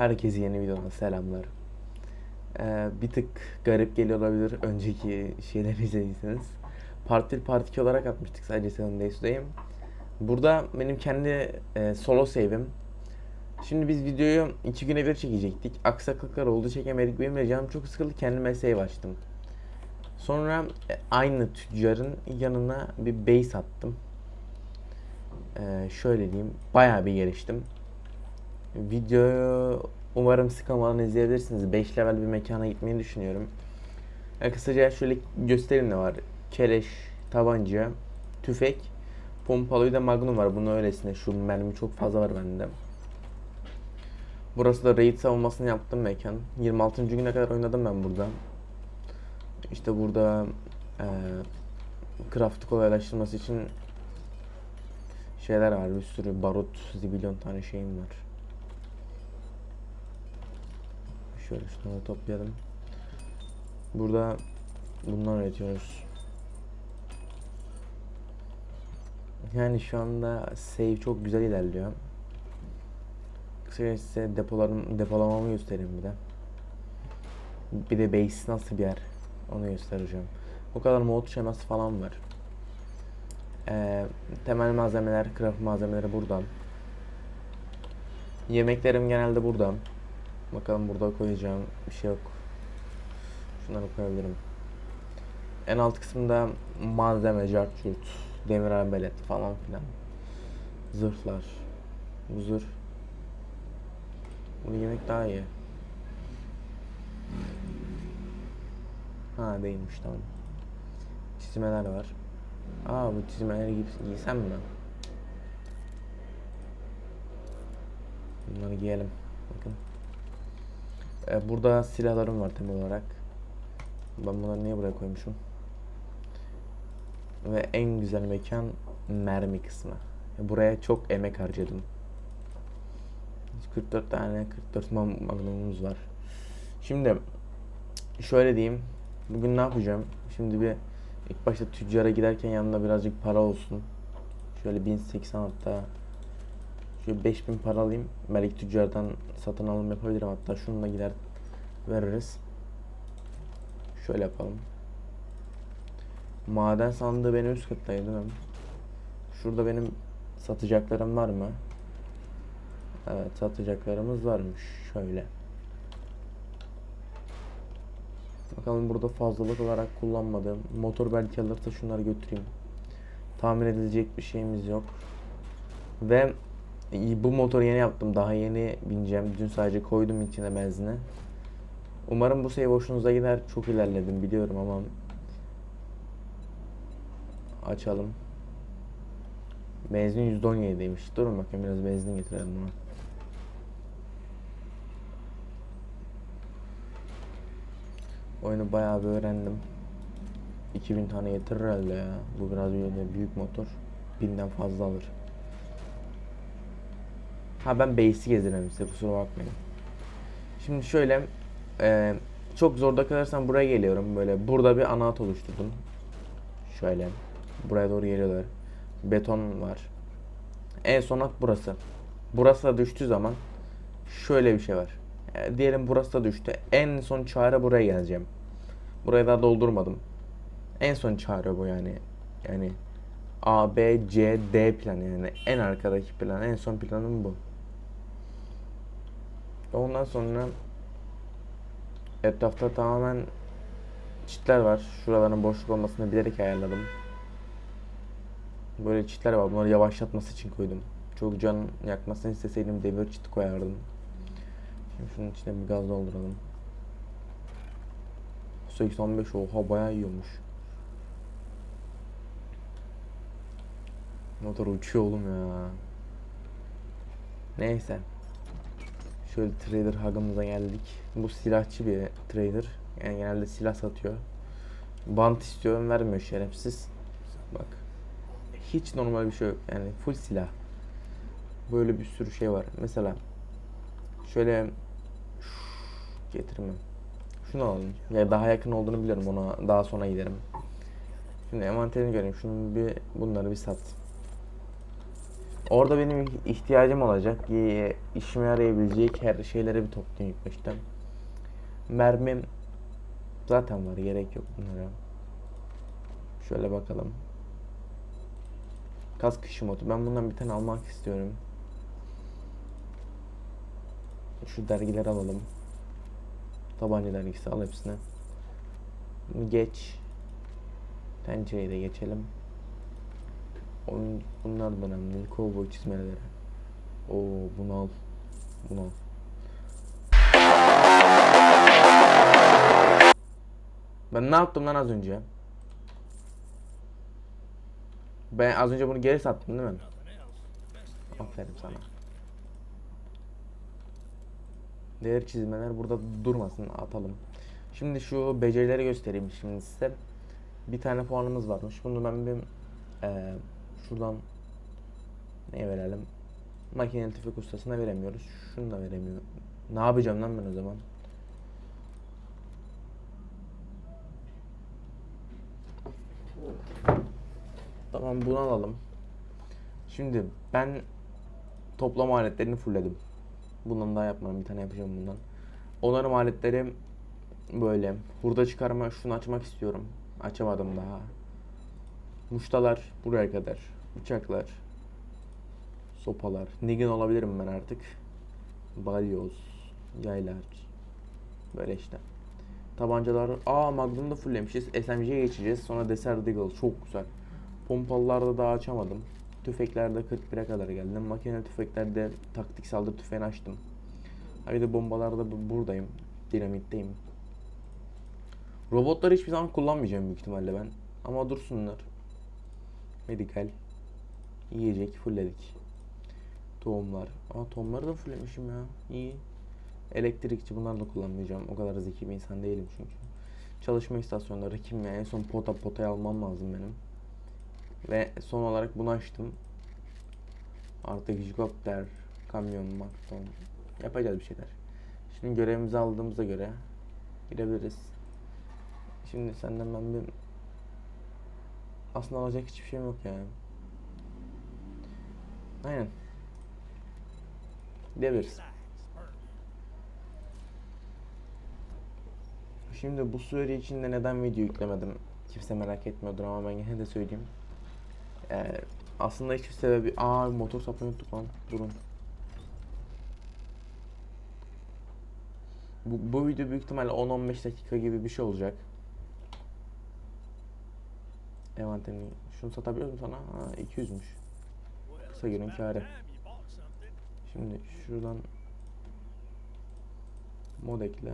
Herkese yeni videodan selamlar. Ee, bir tık garip geliyor olabilir önceki şeyleri izlediyseniz. Part 1, Part 2 olarak atmıştık sadece Seven Days'deyim. Burada benim kendi e, solo save'im. Şimdi biz videoyu iki güne bir çekecektik. Aksaklıklar oldu çekemedik. Benim de canım çok sıkıldı kendime save açtım. Sonra e, aynı tüccarın yanına bir base attım. Ee, şöyle diyeyim bayağı bir geliştim. Videoyu umarım sıkılmadan izleyebilirsiniz. 5 level bir mekana gitmeyi düşünüyorum. Ya kısaca şöyle göstereyim ne var. Keleş, tabanca, tüfek, pompalı de magnum var. Bunu öylesine. Şu mermi çok fazla var bende. Burası da raid savunmasını yaptım mekan. 26. güne kadar oynadım ben burada. İşte burada eee craft'ı kolaylaştırması için şeyler var. Bir sürü barut, zibilyon tane şeyim var. Şöyle şunları toplayalım. Burada bundan üretiyoruz. Yani şu anda save çok güzel ilerliyor. Kısaca size depolarım, depolamamı göstereyim bir de. Bir de base nasıl bir yer onu göstereceğim. Bu kadar mod şeması falan var. Ee, temel malzemeler, craft malzemeleri buradan. Yemeklerim genelde buradan. Bakalım burada koyacağım bir şey yok. Şunları koyabilirim. En alt kısımda malzeme, cart curt, demir arbelet falan filan. Zırhlar. Bu zırh. Bunu yemek daha iyi. Ha değilmiş tamam. Çizmeler var. Aa bu çizmeleri giy- giysem mi? Bunları giyelim. Ee, burada silahlarım var temel olarak. Ben bunları niye buraya koymuşum? Ve en güzel mekan mermi kısmı. Buraya çok emek harcadım. 44 tane 44 mam- magnumumuz var. Şimdi şöyle diyeyim. Bugün ne yapacağım? Şimdi bir ilk başta tüccara giderken yanında birazcık para olsun. Şöyle 1080 hatta Şöyle 5000 para alayım. Belki tüccardan satın alım yapabilirim. Hatta şununla gider veririz. Şöyle yapalım. Maden sandığı benim üst kattaydı değil mi? Şurada benim satacaklarım var mı? Evet satacaklarımız varmış. Şöyle. Bakalım burada fazlalık olarak kullanmadığım motor belki alırsa şunları götüreyim. Tamir edilecek bir şeyimiz yok. Ve bu motoru yeni yaptım. Daha yeni bineceğim. Dün sadece koydum içine benzine. Umarım bu save hoşunuza gider. Çok ilerledim biliyorum ama açalım. Benzin %17'ymiş. Durun bakayım biraz benzin getirelim buna. Oyunu bayağı bir öğrendim. 2000 tane yetirir herhalde ya. Bu biraz böyle büyük motor. Binden fazla alır. Ha ben base'i gezdirelim size kusura bakmayın. Şimdi şöyle e, çok zorda kalırsam buraya geliyorum. Böyle burada bir ana hat oluşturdum. Şöyle buraya doğru geliyorlar. Beton var. En son hat burası. Burası da düştüğü zaman şöyle bir şey var. E, diyelim burası da düştü. En son çare buraya geleceğim. Burayı daha doldurmadım. En son çare bu yani. Yani A, B, C, D planı yani en arkadaki plan, en son planım bu. Ondan sonra etrafta tamamen çitler var. Şuraların boşluk olmasını bilerek ayarladım. Böyle çitler var. Bunları yavaşlatması için koydum. Çok can yakmasını isteseydim demir çit koyardım. Şimdi şunun içine bir gaz dolduralım. 85 oha bayağı iyi olmuş. Motor uçuyor oğlum ya. Neyse. Şöyle trader hagımıza geldik. Bu silahçı bir trader. Yani genelde silah satıyor. Bant istiyorum vermiyor şerefsiz. Bak. Hiç normal bir şey yok. Yani full silah. Böyle bir sürü şey var. Mesela şöyle getirmem. Şunu alalım. Ya daha yakın olduğunu biliyorum. Ona daha sonra giderim. Şimdi envanterini göreyim. Şunu bir bunları bir sat. Orada benim ihtiyacım olacak. Ee, işime yarayabilecek her şeyleri bir toplayayım ilk başta. Mermim zaten var. Gerek yok bunlara. Şöyle bakalım. Kask kışı modu. Ben bundan bir tane almak istiyorum. Şu dergileri alalım. Tabanca dergisi al hepsini. Geç. Pencereyi de geçelim. Oyun bunlar da önemli. Kovboy çizmeleri. Oo bunu al. Bunu al. Ben ne yaptım lan az önce? Ben az önce bunu geri sattım değil mi? Aferin sana. Değer çizmeler burada durmasın atalım. Şimdi şu becerileri göstereyim şimdi size. Bir tane puanımız varmış. Bunu ben bir eee, şuradan ne verelim? Makineli tüfek ustasına veremiyoruz. Şunu da veremiyor. Ne yapacağım lan ben o zaman? Tamam bunu alalım. Şimdi ben toplama aletlerini fullledim. Bundan daha yapmadım. Bir tane yapacağım bundan. Onarım aletleri böyle. Hurda çıkarma şunu açmak istiyorum. Açamadım daha. Muştalar buraya kadar. Bıçaklar. Sopalar. Nigin olabilirim ben artık. Balyoz. Yaylar. Böyle işte. Tabancalar. Aa Magnum'da fulllemişiz. SMG'ye geçeceğiz. Sonra Desert Eagle. Çok güzel. Pompalılarda daha açamadım. Tüfeklerde 41'e kadar geldim. Makine tüfeklerde taktik saldırı tüfeğini açtım. Ha bir de bombalarda bu- buradayım. Dinamitteyim. Robotları hiçbir zaman kullanmayacağım büyük ihtimalle ben. Ama dursunlar. Medikal. Yiyecek fullledik. Tohumlar. Aa tohumları da fulllemişim ya. İyi. Elektrikçi bunları da kullanmayacağım. O kadar zeki bir insan değilim çünkü. Çalışma istasyonları kimya. En son pota potayı almam lazım benim. Ve son olarak bunu açtım. Artık helikopter, kamyon, makton yapacağız bir şeyler. Şimdi görevimizi aldığımıza göre girebiliriz. Şimdi senden ben bir aslında alacak hiçbir şeyim yok yani. Aynen. Gidebiliriz. Şimdi bu süre içinde neden video yüklemedim? Kimse merak etmiyordur ama ben yine de söyleyeyim. Ee, aslında hiçbir sebebi... Aa motor sapını unuttuk lan. Durun. Bu, bu video büyük ihtimalle 10-15 dakika gibi bir şey olacak. Envanterini... Şunu satabiliyor musun sana? Ha 200'müş. Kısa günün kârı. Şimdi şuradan mod ekle.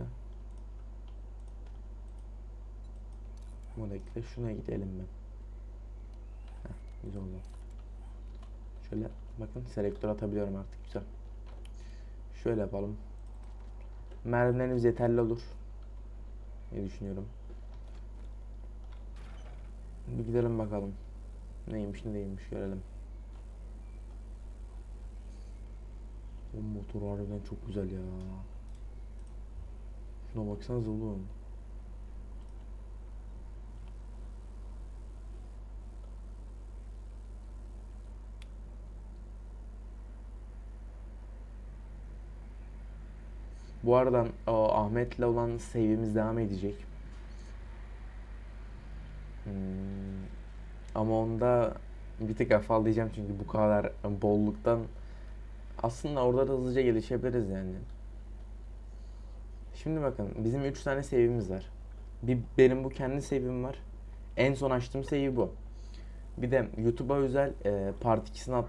Mod ekle. Şuna gidelim ben. Heh, güzel oldu. Şöyle bakın selektör atabiliyorum artık güzel. Şöyle yapalım. Mermilerimiz yeterli olur. Ne düşünüyorum. Bir gidelim bakalım. Neymiş ne değilmiş görelim. O motor harbiden çok güzel ya. Şuna baksanıza oğlum. Bu arada Ahmet'le olan save'imiz devam edecek. Hmm, ama onda bir tık afallayacağım çünkü bu kadar bolluktan aslında orada da hızlıca gelişebiliriz yani. Şimdi bakın bizim 3 tane save'imiz var. Bir benim bu kendi save'im var. En son açtığım save bu. Bir de YouTube'a özel e, part 2'sini at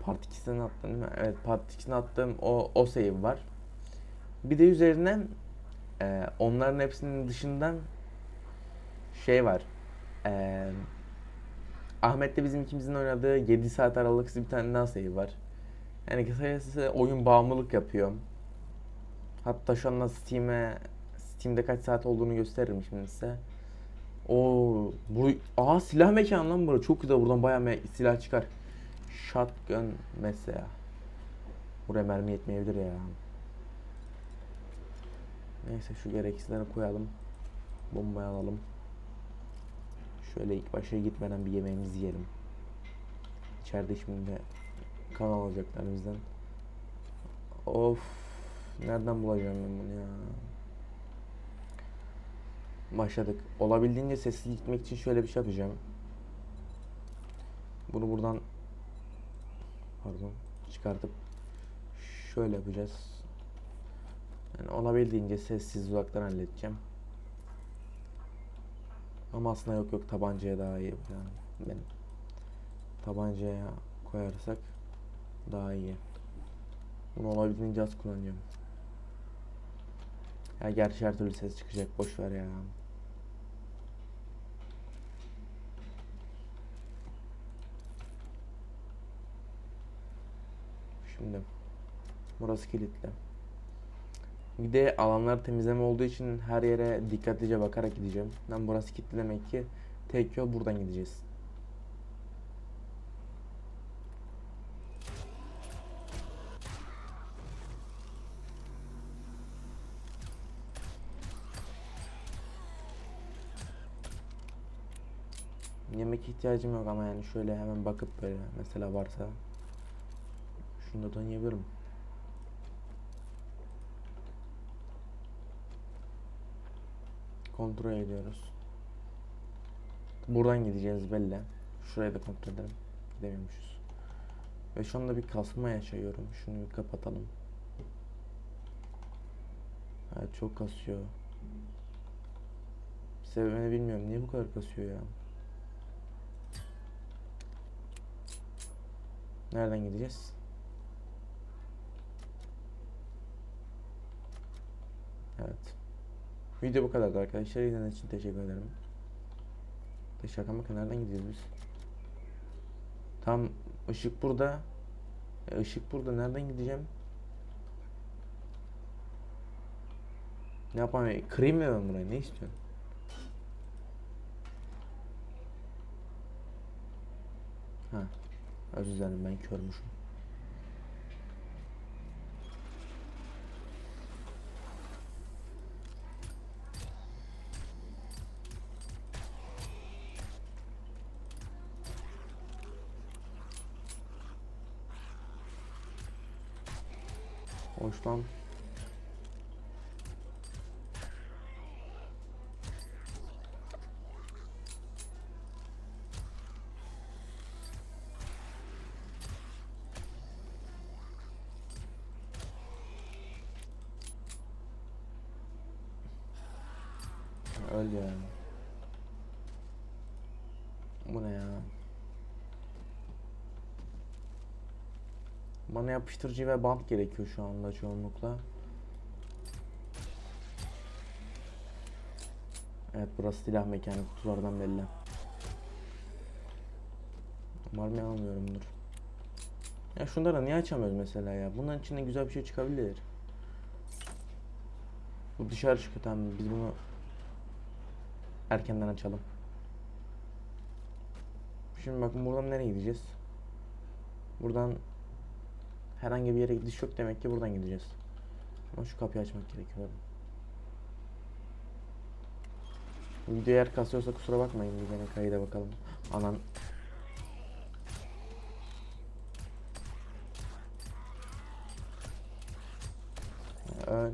part 2'sini attım değil mi? Evet part 2'sini attığım o o save var. Bir de üzerine e, onların hepsinin dışından şey var. E, Ahmet'le bizim ikimizin oynadığı 7 saat aralıksız bir tane daha save var. Yani kısacası oyun bağımlılık yapıyor. Hatta şu anda Steam'e Steam'de kaç saat olduğunu gösteririm şimdi size. Oo, bu aa silah mekanı lan burası. Çok güzel buradan bayağı me- silah çıkar. Shotgun mesela. Buraya mermi yetmeyebilir ya. Neyse şu gereksizleri koyalım. Bombayı alalım. Şöyle ilk başa gitmeden bir yemeğimizi yiyelim. İçeride şimdi kan alacaklar bizden. Of. Nereden bulacağım ben bunu ya? Başladık. Olabildiğince sessiz gitmek için şöyle bir şey yapacağım. Bunu buradan pardon çıkartıp şöyle yapacağız. Yani olabildiğince sessiz uzaktan halledeceğim. Ama aslında yok yok tabancaya daha iyi yani benim. Tabancaya koyarsak daha iyi. Bunu olabildiğince az kullanıyorum. Ya gerçi her türlü ses çıkacak boş ver ya. Şimdi burası kilitli. Bir de alanlar temizleme olduğu için her yere dikkatlice bakarak gideceğim. Ben burası kilitli demek ki tek yol buradan gideceğiz. Yemek ihtiyacım yok ama yani şöyle hemen bakıp böyle mesela varsa şundan yiyebilirim. Kontrol ediyoruz. Buradan gideceğiz belli. Şurayı da kontrol edelim. Gidemiyormuşuz. Ve şu anda bir kasma yaşıyorum. Şunu bir kapatalım. Evet çok kasıyor. Sebebini bilmiyorum. Niye bu kadar kasıyor ya? Nereden gideceğiz? Evet. Video bu kadardı arkadaşlar. İzlediğiniz için teşekkür ederim. De şaka maka nereden gidiyoruz biz? Tam ışık burada. E, ışık burada. Nereden gideceğim? Ne yapayım? E, Kırayım mı ben burayı? Ne istiyorsun? Ha. Özür dilerim ben körmüşüm. Hoş lan. Öl ya. Bu ne ya? Bana yapıştırıcı ve bant gerekiyor şu anda çoğunlukla. Evet burası silah mekanı kutulardan belli. Umarım yanılmıyorumdur. Ya şunları niye açamıyoruz mesela ya? Bunların içinde güzel bir şey çıkabilir. Bu dışarı çıkıyor tamam biz bunu erkenden açalım. Şimdi bakın buradan nereye gideceğiz? Buradan herhangi bir yere gidiş yok demek ki buradan gideceğiz. Ama şu kapıyı açmak gerekiyor. Video eğer kasıyorsa kusura bakmayın bir gene kayıda bakalım. Anan Öl.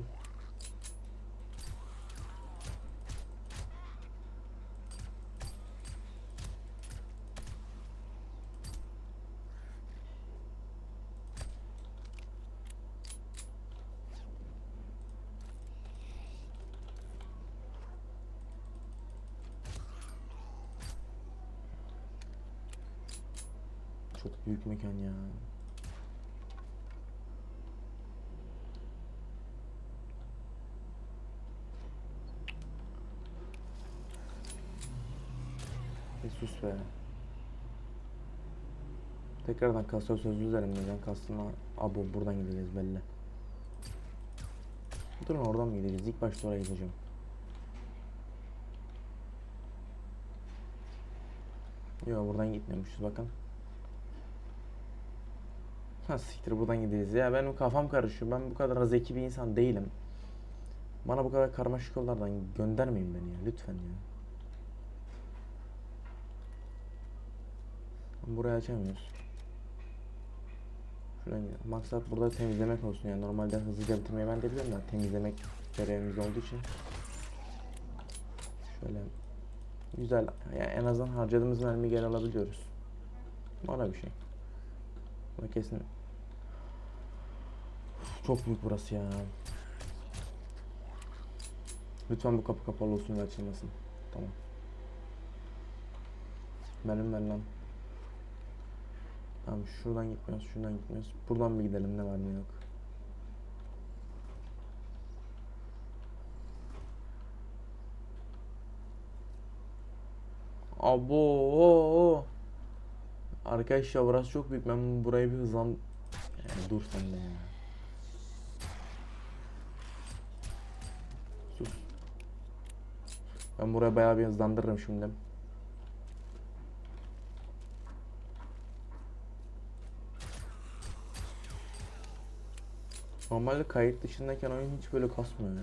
Çok büyük mekan ya. Bir sus be. Tekrardan kasıyor sözü üzerim neden kastına abo buradan gideceğiz belli. Durun oradan mı gideceğiz? İlk başta oraya gideceğim. Yok buradan gitmiyormuşuz bakın. Ha siktir buradan gideceğiz. Ya benim kafam karışıyor. Ben bu kadar zeki bir insan değilim. Bana bu kadar karmaşık yollardan göndermeyin beni ya lütfen ya. Burayı açamıyoruz. Şuradan. Maksat burada temizlemek olsun yani normalde hızlıca bitirmeyi ben de biliyorum da temizlemek görevimiz olduğu için. Şöyle güzel yani en azından harcadığımız mermiyi geri alabiliyoruz. Bana bir şey. Ama kesin çok büyük burası ya. Lütfen bu kapı kapalı olsun ve açılmasın. Tamam. Benim ben lan. Tamam şuradan gitmiyoruz, şuradan gitmiyoruz. Buradan bir gidelim ne var ne yok. Abo. Arkadaşlar burası çok büyük. Ben burayı bir hızlan... Yani dur sen de. Ben burayı bayağı bir hızlandırırım şimdi. Normalde kayıt dışındayken oyun hiç böyle kasmıyor ya.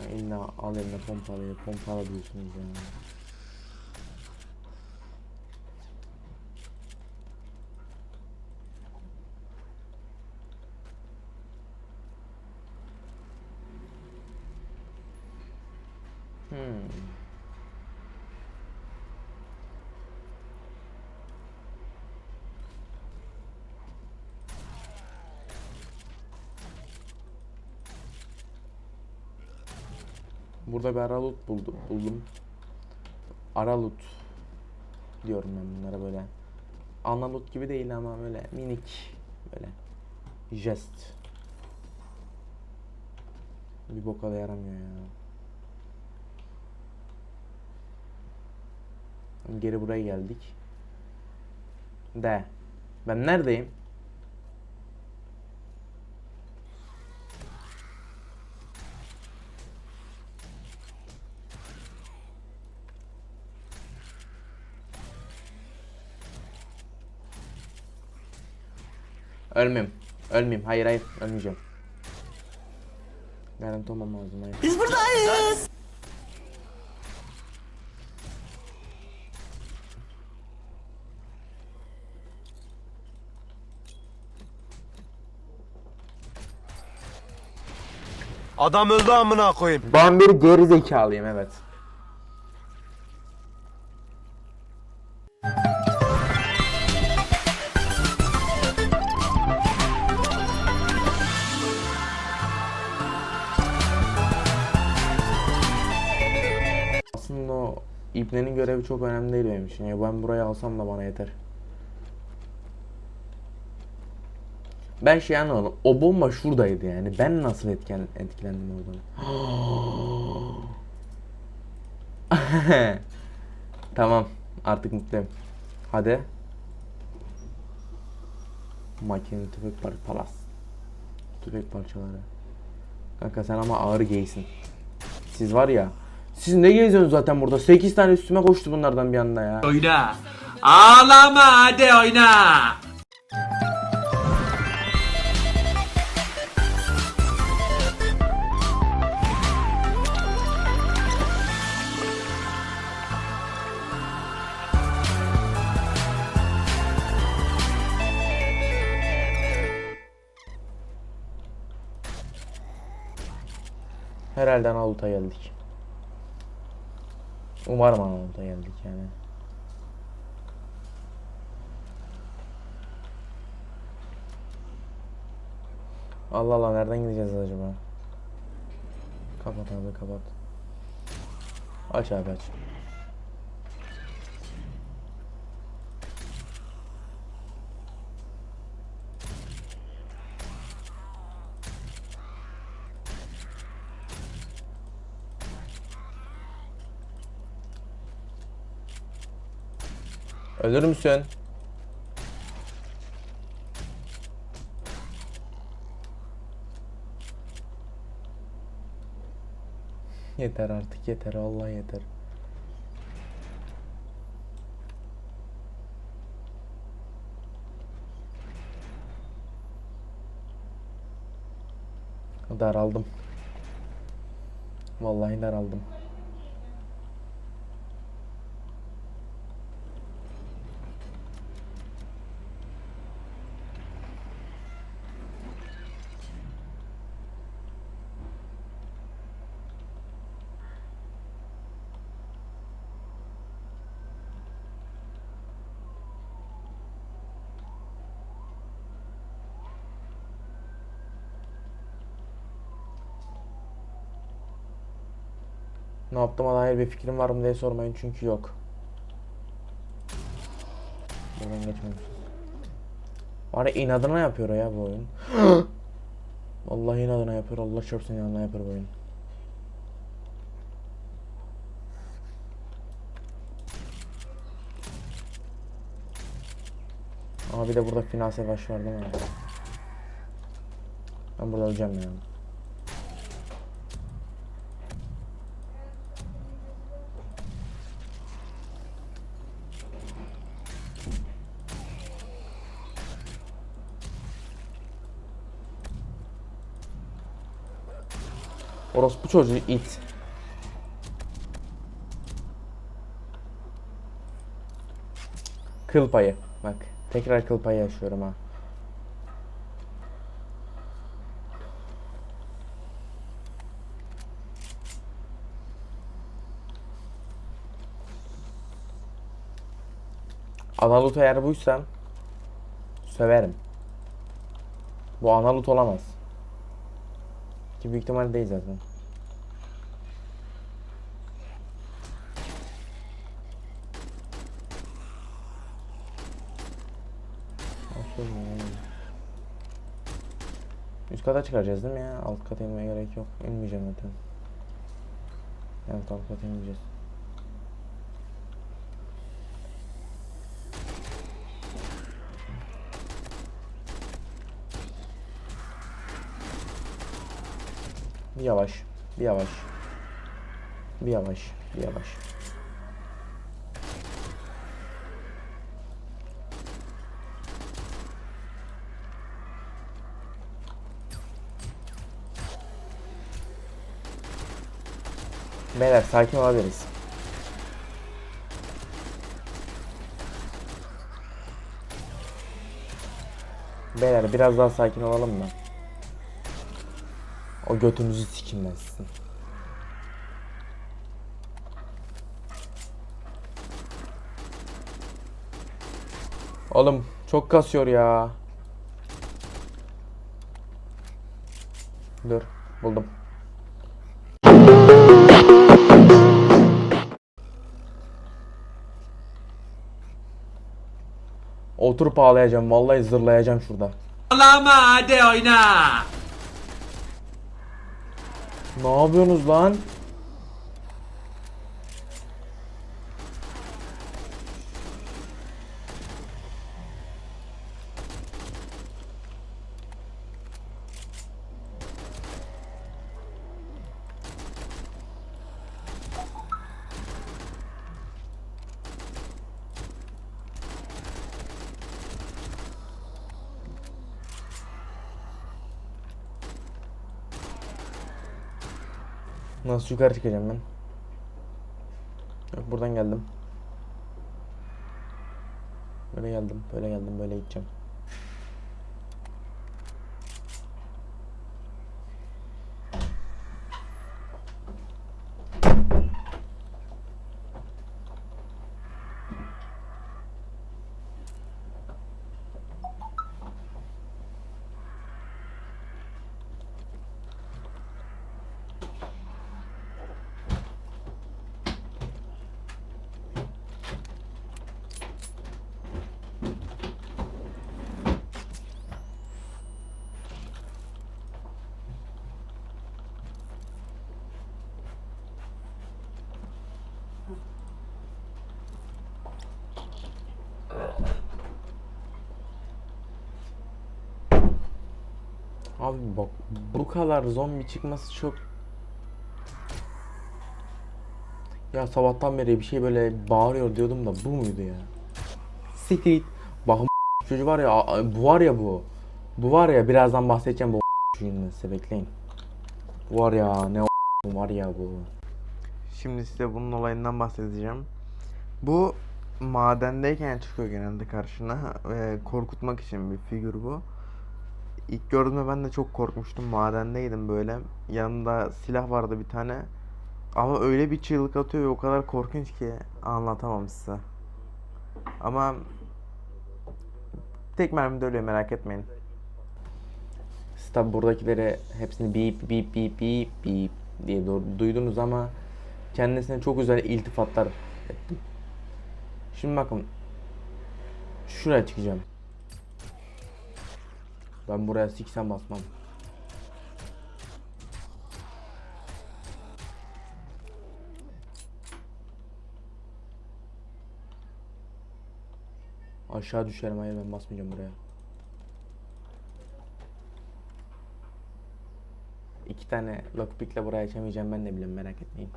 ya illa al eline pompalıyı pompala diyorsunuz ya. Burada bir aralut buldum. buldum. Aralut diyorum ben bunlara böyle. Analut gibi değil ama böyle minik böyle jest. Bir boka da yaramıyor ya. Geri buraya geldik. De. Ben neredeyim? Ölmeyeyim. Ölmeyeyim. Hayır hayır. Ölmeyeceğim. Garanti olmam lazım. Hayır. Biz buradayız. Adam öldü amına koyayım. Ben bir geri zekalıyım evet. İbne'nin görevi çok önemli değil benim için. Ya ben burayı alsam da bana yeter. Ben şey anlamadım. O bomba şuradaydı yani. Ben nasıl etken, etkilendim oradan? tamam. Artık mutluyum. Hadi. Makine tüfek par palas. Tüfek parçaları. Kanka sen ama ağır geysin. Siz var ya. Siz ne geziyorsunuz zaten burada? 8 tane üstüme koştu bunlardan bir anda ya. Oyna. Ağlama hadi oyna. Herhalde Analut'a geldik. Umarım Analut'a geldik yani. Allah Allah nereden gideceğiz acaba? Kapat abi kapat. Aç abi aç. Ölür müsün? Yeter artık yeter Allah yeter. Daraldım. Vallahi daraldım. Yaptığıma dair bir fikrim var mı diye sormayın çünkü yok. Buradan geçmemişiz. Var ya inadına yapıyor ya bu oyun. Vallahi inadına yapıyor. Allah çarpsın inadına yapıyor bu oyun. Ama bir de burada final savaş var değil mi? Ben burada öleceğim ya. Orospu çocuğu it. Kıl payı. Bak tekrar kıl payı yaşıyorum ha. Analut eğer buysa söverim. Bu analut olamaz. Ki büyük ihtimalle değil zaten. Üst kata çıkaracağız değil mi ya? Alt kata inmeye gerek yok. İnmeyeceğim zaten. Evet alt kata inmeyeceğiz. Bir yavaş, bir yavaş. Bir yavaş, bir yavaş. Beyler sakin olabiliriz. Beyler biraz daha sakin olalım mı? O götünüzü sizin. Oğlum çok kasıyor ya. Dur buldum. Oturup ağlayacağım vallahi zırlayacağım şurada. Ağlama hadi oyna. Ne yapıyorsunuz lan? Nasıl yukarı çıkacağım ben? Yok buradan geldim. Böyle geldim, böyle geldim, böyle gideceğim. Abi bak bu kadar zombi çıkması çok Ya sabahtan beri bir şey böyle bağırıyor diyordum da bu muydu ya? Siktir git. Bakın çocuğu var ya bu var ya bu. Bu var ya birazdan bahsedeceğim bu çocuğundan size bekleyin. Bu var ya ne o var ya bu. Şimdi size bunun olayından bahsedeceğim. Bu madendeyken çıkıyor genelde karşına ve korkutmak için bir figür bu. İlk gördüğümde ben de çok korkmuştum. Madendeydim böyle. Yanında silah vardı bir tane. Ama öyle bir çığlık atıyor ve o kadar korkunç ki anlatamam size. Ama tek mermide ölüyor merak etmeyin. Siz tabi buradakileri hepsini bip bip bip bip bip diye du- duydunuz ama Kendisine çok güzel iltifatlar ettim. Şimdi bakın. Şuraya çıkacağım. Ben buraya siksen basmam. Aşağı düşerim hayır ben basmayacağım buraya. İki tane lockpick'le buraya açamayacağım ben de biliyorum merak etmeyin.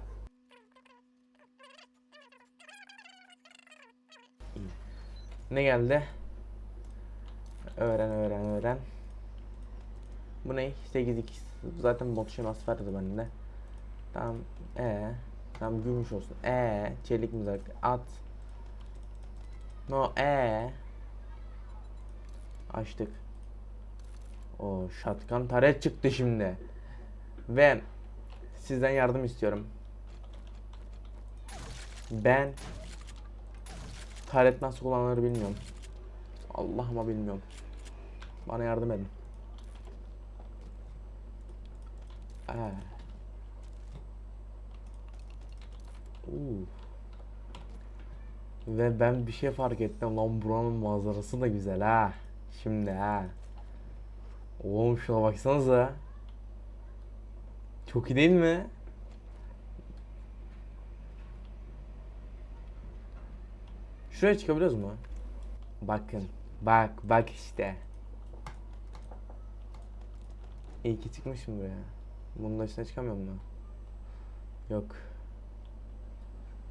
Ne geldi? Öğren öğren öğren. Bu ne? 8 2 zaten bot şeması vardı bende. Tamam. E Tamam gümüş olsun. E çelik mızrak at. No e Açtık. O şatkan taret çıktı şimdi. Ve sizden yardım istiyorum. Ben taret nasıl kullanılır bilmiyorum. Allah'ıma bilmiyorum. Bana yardım edin. Ve ben bir şey fark ettim lan buranın manzarası da güzel ha. Şimdi ha. Oğlum şuna baksanıza. Çok iyi değil mi? Şuraya çıkabiliyoruz mu? Bakın. Bak bak işte. İyi ki çıkmışım buraya. Bunun dışına çıkamıyor mu? Yok.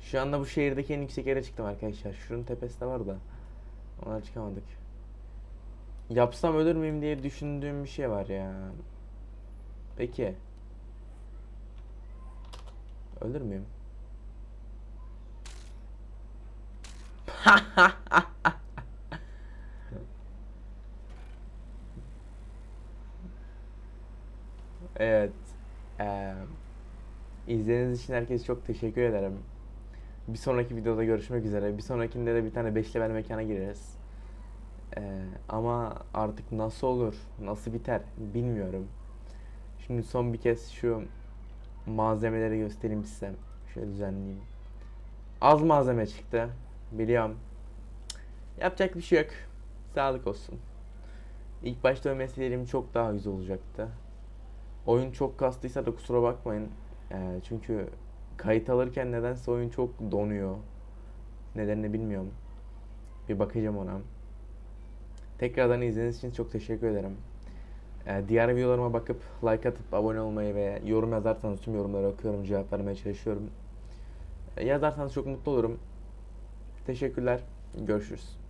Şu anda bu şehirdeki en yüksek yere çıktım arkadaşlar. Şunun tepesi de var da. Ona çıkamadık. Yapsam ölür müyüm diye düşündüğüm bir şey var ya. Peki. Ölür müyüm? evet. Eee izlediğiniz için herkese çok teşekkür ederim. Bir sonraki videoda görüşmek üzere. Bir sonrakinde de bir tane 5 level mekana gireriz. Ee, ama artık nasıl olur, nasıl biter bilmiyorum. Şimdi son bir kez şu malzemeleri göstereyim size. Şöyle düzenleyeyim. Az malzeme çıktı. Biliyorum. Yapacak bir şey yok. Sağlık olsun. İlk başta ölmeseydim çok daha güzel olacaktı. Oyun çok kastıysa da kusura bakmayın. Ee, çünkü kayıt alırken nedense oyun çok donuyor. Nedenini bilmiyorum. Bir bakacağım ona. Tekrardan izlediğiniz için çok teşekkür ederim. Ee, diğer videolarıma bakıp like atıp abone olmayı ve yorum yazarsanız tüm yorumları okuyorum, cevap vermeye çalışıyorum. Ee, yazarsanız çok mutlu olurum. Teşekkürler. Görüşürüz.